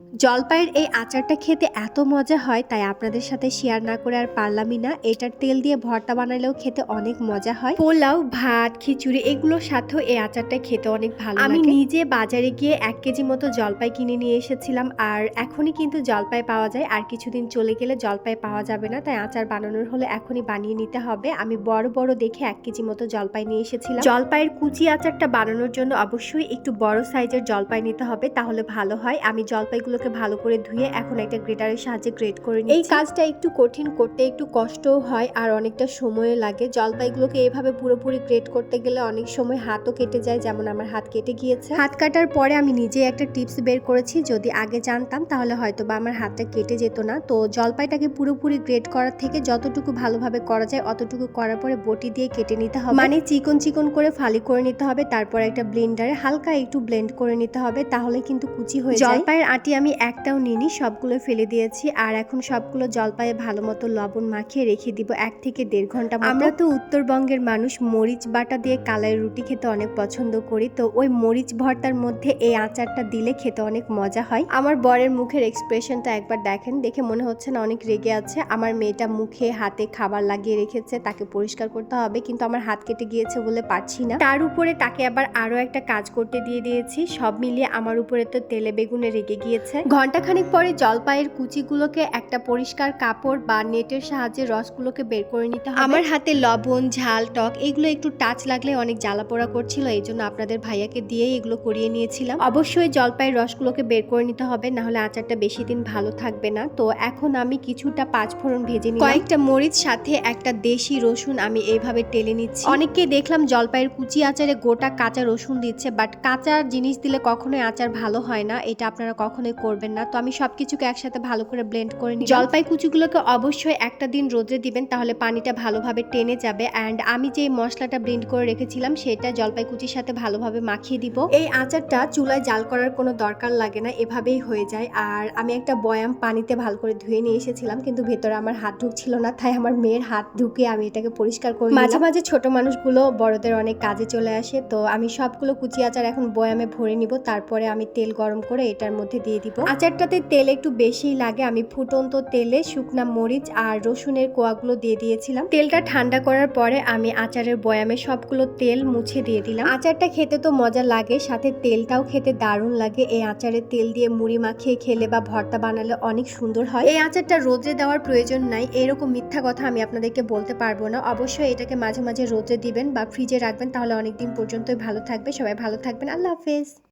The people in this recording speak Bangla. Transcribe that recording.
জলপাইয়ের এই আচারটা খেতে এত মজা হয় তাই আপনাদের সাথে শেয়ার না করে আর পারলামই না। এটার তেল দিয়ে ভর্তা বানালেও খেতে অনেক মজা হয়। পোলাও ভাত খিচুড়ি এগুলোর সাথেও এই আচারটা খেতে অনেক ভালো আমি নিজে বাজারে গিয়ে এক কেজি মতো জলপাই কিনে নিয়ে এসেছিলাম আর এখনই কিন্তু জলপাই পাওয়া যায়। আর কিছুদিন চলে গেলে জলপাই পাওয়া যাবে না তাই আচার বানানোর হলে এখনই বানিয়ে নিতে হবে। আমি বড় বড় দেখে এক কেজি মতো জলপাই নিয়ে এসেছিলাম। জলপাইয়ের কুচি আচারটা বানানোর জন্য অবশ্যই একটু বড় সাইজের জলপাই নিতে হবে তাহলে ভালো হয়। আমি জলপাইগুলোকে ভালো করে ধুয়ে এখন একটা গ্রেটারের সাহায্যে গ্রেট করে নিই এই কাজটা একটু কঠিন করতে একটু কষ্টও হয় আর অনেকটা সময় লাগে। জলপাইগুলোকে এভাবে পুরোপুরি গ্রেট করতে গেলে অনেক সময় হাতও কেটে যায় যেমন আমার হাত কেটে গিয়েছে। হাত কাটার পরে আমি নিজে একটা টিপস বের করেছি যদি আগে জানতাম তাহলে হয়তো বা আমার হাতটা কেটে যেত না। তো জলপাইটাকে পুরোপুরি গ্রেট করার থেকে যতটুকু ভালোভাবে করা যায় অতটুকু করার পরে বটি দিয়ে কেটে নিতে হবে। মানে চিকন চিকন করে ফালি করে নিতে হবে তারপর একটা ব্লেন্ডারে হালকা একটু ব্লেন্ড করে নিতে হবে তাহলে কিন্তু কুচি হয়ে যায়। জলপাইয়ের আটি আমি একটাও নিইনি, সবগুলো ফেলে দিয়েছি আর এখন সবগুলো জলপাইয়ে ভালো মতো লবণ মাখিয়ে রেখে দিব এক থেকে দেড় ঘণ্টা আমরা তো উত্তরবঙ্গের মানুষ, মরিচ বাটা দিয়ে কালাই রুটি খেতে অনেক পছন্দ করি, তো ওই মরিচ ভর্তার মধ্যে এই আচারটা দিলে খেতে অনেক মজা হয়। আমার বরের মুখের এক্সপ্রেশনটা একবার দেখেন, দেখে মনে হচ্ছে না অনেক রেগে আছে। আমার মেয়েটা মুখে, হাতে খাবার লাগিয়ে রেখেছে, তাকে পরিষ্কার করতে হবে, কিন্তু আমার হাত কেটে গিয়েছে বলে পারছি না। তার উপরে তাকে আবার আরও একটা কাজ করতে দিয়ে দিয়েছি, সব মিলিয়ে আমার উপরে তো তেলে বেগুনে রেগে গিয়েছে। ঘন্টাখানিক পরে জলপাইয়ের কুচিগুলোকে একটা পরিষ্কার কাপড় বা নেটের সাহায্যে রসগুলোকে বের করে নিতে হবে। আমার হাতে লবণ ঝাল টক এগুলো একটু টাচ লাগলে অনেক জ্বালা পোড়া করছিল এই জন্য আপনাদের ভাইয়াকে দিয়েই এগুলো করিয়ে নিয়েছিলাম। অবশ্যই জলপাইয়ের রসগুলোকে বের করে নিতে হবে না হলে আচারটা বেশি দিন ভালো থাকবে না। তো এখন আমি কিছুটা পাঁচ ফোড়ন ভেজে নিই কয়েকটা মরিচ সাথে একটা দেশি রসুন আমি এইভাবে টেলে নিচ্ছি। অনেককে দেখলাম জলপাইয়ের কুচি আচারে গোটা কাঁচা রসুন দিচ্ছে বাট কাঁচা জিনিস দিলে কখনোই আচার ভালো হয় না এটা আপনারা কখনোই করবেন না। তো আমি সব কিছুকে একসাথে ভালো করে ব্লেন্ড করে নিই জলপাই কুচিগুলোকে অবশ্যই একটা দিন রোদে দিবেন, তাহলে পানিটা ভালোভাবে টেনে যাবে। অ্যান্ড আমি যে মশলাটা ব্লেন্ড করে রেখেছিলাম, সেটা জলপাই কুচির সাথে ভালোভাবে মাখিয়ে দিব। এই আচারটা চুলায় জাল করার কোনো দরকার লাগে না, এভাবেই হয়ে যায়। আর আমি একটা বয়াম পানিতে ভালো করে ধুয়ে নিয়ে এসেছিলাম, কিন্তু ভেতরে আমার হাত ঢুকছিল না, তাই আমার মেয়ের হাত ঢুকে আমি এটাকে পরিষ্কার করি মাঝে মাঝে ছোট মানুষগুলো, বড়দের অনেক কাজে চলে আসে, তো আমি সবগুলো কুচি আচার এখন বয়ামে ভরে নিব। তারপরে আমি তেল গরম করে এটার মধ্যে দিয়ে দিব। আচারটাতে তেল একটু বেশিই লাগে, আমি ফুটন্ত তেলে শুকনা মরিচ আর রসুনের কোয়াগুলো দিয়ে দিয়েছিলাম। তেলটা ঠান্ডা করার পরে আমি আচারের বয়ামে সবগুলো তেল মুছে দিয়ে দিলাম। আচারটা খেতে তো মজা লাগে, সাথে তেলটাও খেতে দারুণ লাগে। এই আচারের তেল দিয়ে মুড়ি মাখিয়ে খেলে বা ভর্তা বানালে অনেক সুন্দর হয়। এই আচারটা রোদে দেওয়ার প্রয়োজন নাই, এরকম মিথ্যা কথা আমি আপনাদেরকে বলতে পারব না। অবশ্যই এটাকে মাঝে মাঝে রোদে দিবেন বা ফ্রিজে রাখবেন, তাহলে অনেক দিন পর্যন্তই ভালো থাকবে। সবাই ভালো থাকবেন। আল্লাহ হাফেজ।